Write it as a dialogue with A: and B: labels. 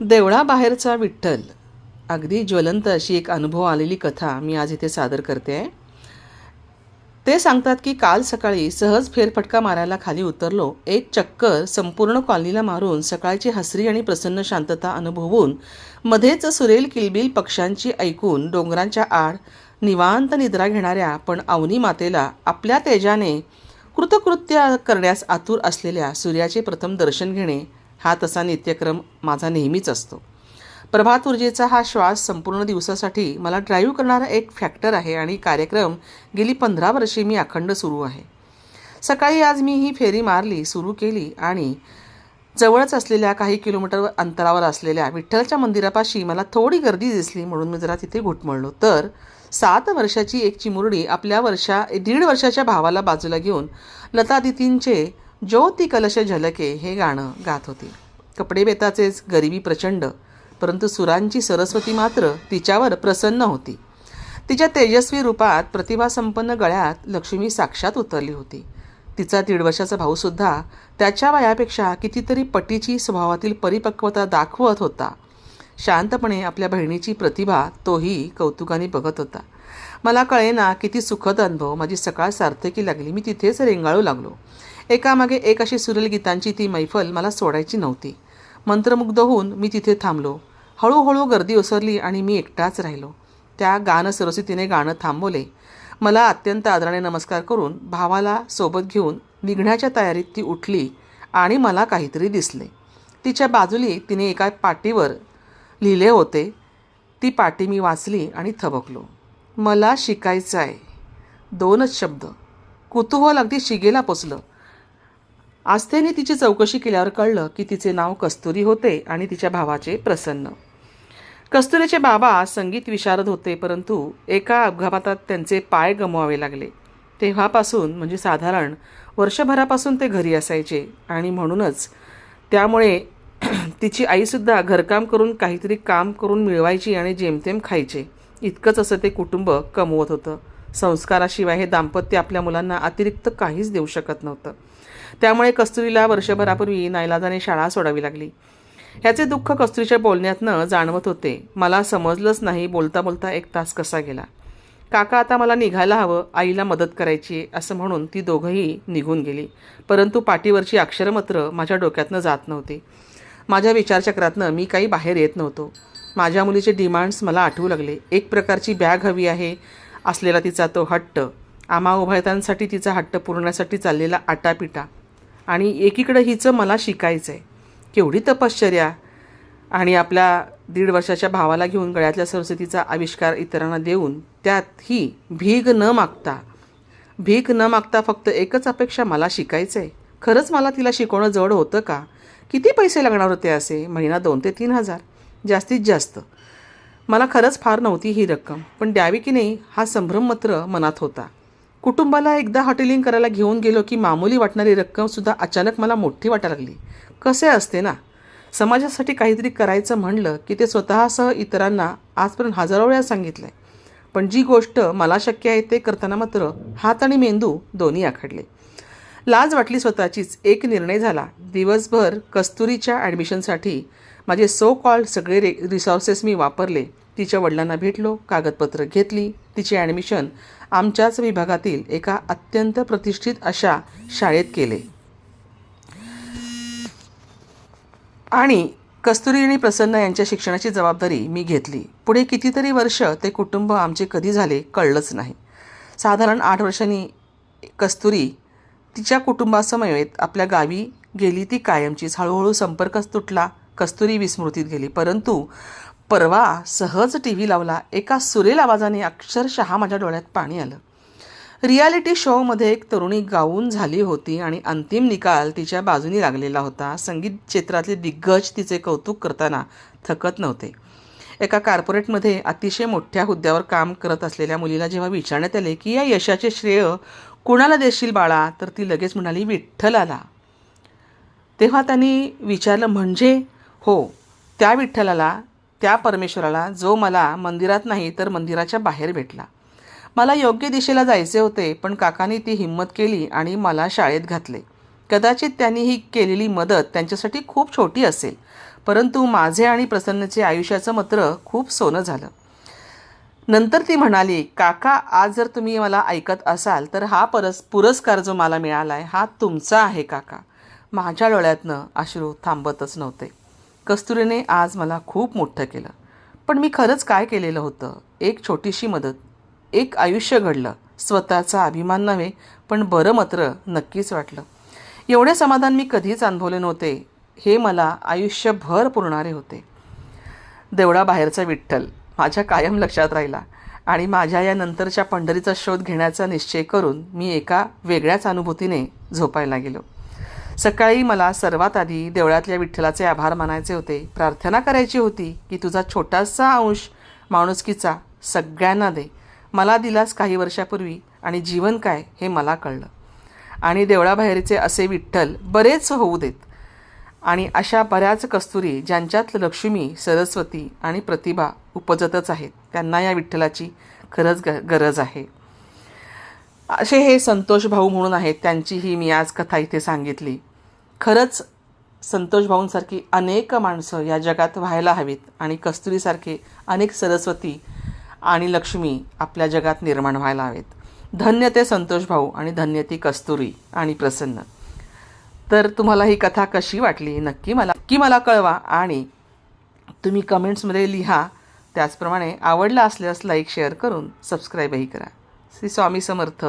A: देवळाबाहेरचा विठ्ठल. अगदी ज्वलंत अशी एक अनुभव आलेली कथा मी आज इथे सादर करते. आहे ते सांगतात की काल सकाळी सहज फेरफटका मारायला खाली उतरलो. एक चक्कर संपूर्ण कॉलनीला मारून सकाळची हसरी आणि प्रसन्न शांतता अनुभवून मध्येच सुरेल किलबिल पक्ष्यांची ऐकून डोंगरांच्या आड निवांत निद्रा घेणाऱ्या पण अवनी मातेला आपल्या तेजाने कृतकृत्य करण्यास आतुर असलेल्या सूर्याचे प्रथम दर्शन घेणे हा तसा नित्यक्रम माझा नेहमीच असतो. प्रभात ऊर्जेचा हा श्वास संपूर्ण दिवसासाठी मला ड्राईव्ह करणारा एक फॅक्टर आहे आणि कार्यक्रम गेली पंधरा वर्षे मी अखंड सुरू आहे. सकाळी आज मी ही फेरी मारली सुरू केली आणि जवळच असलेल्या काही किलोमीटर अंतरावर असलेल्या विठ्ठलच्या मंदिरापाशी मला थोडी गर्दी दिसली म्हणून मी जरा तिथे घुटमळलो तर सात वर्षाची एक चिमुरडी आपल्या वर्षा दीड वर्षाच्या भावाला बाजूला घेऊन लता दितींचे ज्योती कलश झलके हे गाणं गात होती. कपडे बेताचेच गरिबी प्रचंड. परंतु सुरांची सरस्वती मात्र तिच्यावर प्रसन्न होती. तिच्या तेजस्वी रूपात प्रतिभासंपन्न गळ्यात लक्ष्मी साक्षात उतरली होती. तिचा दीड वर्षाचा भाऊसुद्धा त्याच्या वयापेक्षा कितीतरी पटीची स्वभावातील परिपक्वता दाखवत होता. शांतपणे आपल्या बहिणीची प्रतिभा तोही कौतुकाने बघत होता. मला कळेना किती सुखद अनुभव. माझी सकाळ सार्थकी लागली. मी तिथेच रेंगाळू लागलो. एकामागे एक अशी सुरेल गीतांची ती मैफल मला सोडायची नव्हती. मंत्रमुग्ध होऊन मी तिथे थांबलो. हळूहळू गर्दी ओसरली आणि मी एकटाच राहिलो. त्या गान सरस्वतीने गाणं थांबवले. मला अत्यंत आदराने नमस्कार करून भावाला सोबत घेऊन निघण्याच्या तयारीत ती उठली आणि मला काहीतरी दिसले. तिच्या बाजूली तिने एका पाटीवर लिहिले होते. ती पाटी मी वाचली आणि थबकलो. मला शिकायचं आहे दोनच शब्द. कुतूहल अगदी शिगेला पोचलं. आस्थेने तिची चौकशी केल्यावर कळलं की तिचे नाव कस्तुरी होते आणि तिच्या भावाचे प्रसन्न. कस्तुरीचे बाबा संगीत विशारद होते परंतु एका अपघातात त्यांचे पाय गमवावे लागले. तेव्हापासून म्हणजे साधारण वर्षभरापासून ते घरी असायचे आणि म्हणूनच त्यामुळे तिची आईसुद्धा घरकाम करून काहीतरी काम करून मिळवायची आणि जेमतेम खायचे. इतकंच असं ते कुटुंब कमवत होतं. संस्काराशिवाय हे दाम्पत्य आपल्या मुलांना अतिरिक्त काहीच देऊ शकत नव्हतं. त्यामुळे कस्तुरीला वर्षभरापूर्वी नाईलाजाने शाळा सोडावी लागली. ह्याचे दुःख कस्तुरीच्या बोलण्यातनं जाणवत होते. मला समजलंच नाही बोलता बोलता एक तास कसा गेला. काका आता मला निघायला हवं. आईला मदत करायची असं म्हणून ती दोघंही निघून गेली. परंतु पाठीवरची अक्षरमत्र माझ्या डोक्यातनं जात नव्हती. माझ्या विचारचक्रातनं मी काही बाहेर येत नव्हतो. माझ्या मुलीचे डिमांड्स मला आठवू लागले. एक प्रकारची बॅग हवी आहे असलेला तिचा तो हट्ट. आमा उभयतांसाठी तिचा हट्ट पुरवण्यासाठी चाललेला आटापिटा. आणि एकीकडं हिचं मला शिकायचं आहे केवढी तपश्चर्या. आणि आपल्या दीड वर्षाच्या भावाला घेऊन गळ्यातल्या सरस्वतीचा आविष्कार इतरांना देऊन त्यात ही भीक न मागता भीक न मागता फक्त एकच अपेक्षा मला शिकायचं आहे खरंच मला तिला शिकवणं जड होतं का? किती पैसे लागणार होते असे? महिना दोन ते तीन हजार. जास्तीत जास्त. मला खरंच फार नव्हती ही रक्कम पण द्यावी की नाही हा संभ्रम मात्र मनात होता. कुटुंबाला एकदा हॉटेलिंग करायला घेऊन गेलो की मामूली वाटणारी रक्कमसुद्धा अचानक मला मोठी वाटायला लागली. कसे असते ना? समाजासाठी काहीतरी करायचं म्हणलं की ते स्वतःसह इतरांना आजपर्यंत हजारो वेळा सांगितलं आहे पण जी गोष्ट मला शक्य आहे ते करताना मात्र हात आणि मेंदू दोन्ही आखडले. लाज वाटली स्वतःचीच. एक निर्णय झाला. दिवसभर कस्तुरीच्या ॲडमिशनसाठी माझे सो कॉल्ड सगळे रे रिसोर्सेस मी वापरले. तिच्या वडिलांना भेटलो कागदपत्र घेतली तिचे ॲडमिशन आमच्याच विभागातील एका अत्यंत प्रतिष्ठित अशा शाळेत केले. आणि कस्तुरी आणि प्रसन्न यांच्या शिक्षणाची जबाबदारी मी घेतली. पुढे कितीतरी वर्ष ते कुटुंब आमचे कधी झाले कळलंच नाही. साधारण आठ वर्षांनी कस्तुरी तिच्या कुटुंबासमवेत आपल्या गावी गेली ती कायमचीच. हळूहळू संपर्कच तुटला. कस्तुरी विस्मृतीत गेली. परंतु परवा सहज टी व्ही लावला. एका सुरेल आवाजाने अक्षरशः माझ्या डोळ्यात पाणी आलं. रियालिटी शोमध्ये एक तरुणी गाऊन झाली होती आणि अंतिम निकाल तिच्या बाजूनी लागलेला होता. संगीत क्षेत्रातले दिग्गज तिचे कौतुक करताना थकत नव्हते. एका कार्पोरेटमध्ये अतिशय मोठ्या हुद्द्यावर काम करत असलेल्या मुलीला जेव्हा विचारण्यात आले की या यशाचे श्रेय कुणाला देशील बाळा? तर ती लगेच म्हणाली विठ्ठलाला तेव्हा त्यांनी विचारलं म्हणजे? हो त्या विठ्ठलाला त्या परमेश्वराला जो मला मंदिरात नाही तर मंदिराच्या बाहेर भेटला. मला योग्य दिशेला जायचे होते पण काकांनी ती हिंमत केली आणि मला शाळेत घातले. कदाचित त्यांनी ही केलेली मदत त्यांच्यासाठी खूप छोटी असेल परंतु माझे आणि प्रसन्नचे आयुष्याचं मात्र खूप सोनं झालं. नंतर ती म्हणाली काका आज जर तुम्ही मला ऐकत असाल तर हा परस पुरस्कार जो मला मिळाला आहे हा तुमचा आहे काका. माझ्या डोळ्यातनं अश्रू थांबतच नव्हते. कस्तुरीने आज मला खूप मोठं केलं. पण मी खरंच काय केलेलं होतं? एक छोटीशी मदत एक आयुष्य घडलं स्वतःचा अभिमान नव्हे पण बरं मात्र नक्कीच वाटलं. एवढे समाधान मी कधीच अनुभवले नव्हते. हे मला आयुष्यभर पुरणारे होते. देवळाबाहेरचा विठ्ठल माझ्या कायम लक्षात राहिला आणि माझ्या या नंतरच्या पंढरीचा शोध घेण्याचा निश्चय करून मी एका वेगळ्याच अनुभूतीने झोपायला गेलो. सकाळी मला सर्वात आधी देवळातल्या विठ्ठलाचे आभार मानायचे होते. प्रार्थना करायची होती की तुझा छोटासा अंश माणुसकीचा सगळ्यांना दे. मला दिलास काही वर्षापूर्वी आणि जीवन काय हे मला कळलं. आणि देवळाबाहेरचे असे विठ्ठल बरेच होऊ देत. आणि अशा बऱ्याच कस्तुरी ज्यांच्यात लक्ष्मी सरस्वती आणि प्रतिभा उपजतच आहेत त्यांना या विठ्ठलाची खरंच ग गरज आहे. असे हे संतोष भाऊ म्हणून आहेत त्यांचीही मी आज कथा इथे सांगितली. खरंच संतोष भाऊंसारखी अनेक माणसं या जगात व्हायला हवीत आणि कस्तुरीसारखे अनेक सरस्वती आणि लक्ष्मी आपल्या जगात निर्माण व्हायला हवेत. धन्य ते संतोष भाऊ आणि धन्य ती कस्तुरी आणि प्रसन्न. तर तुम्हाला ही कथा कशी वाटली? नक्की मला नक्की मला कळवा आणि तुम्ही कमेंट्समध्ये लिहा. त्याचप्रमाणे आवडला असल्यास लाईक शेअर करून सबस्क्राईबही करा. श्री स्वामी समर्थ.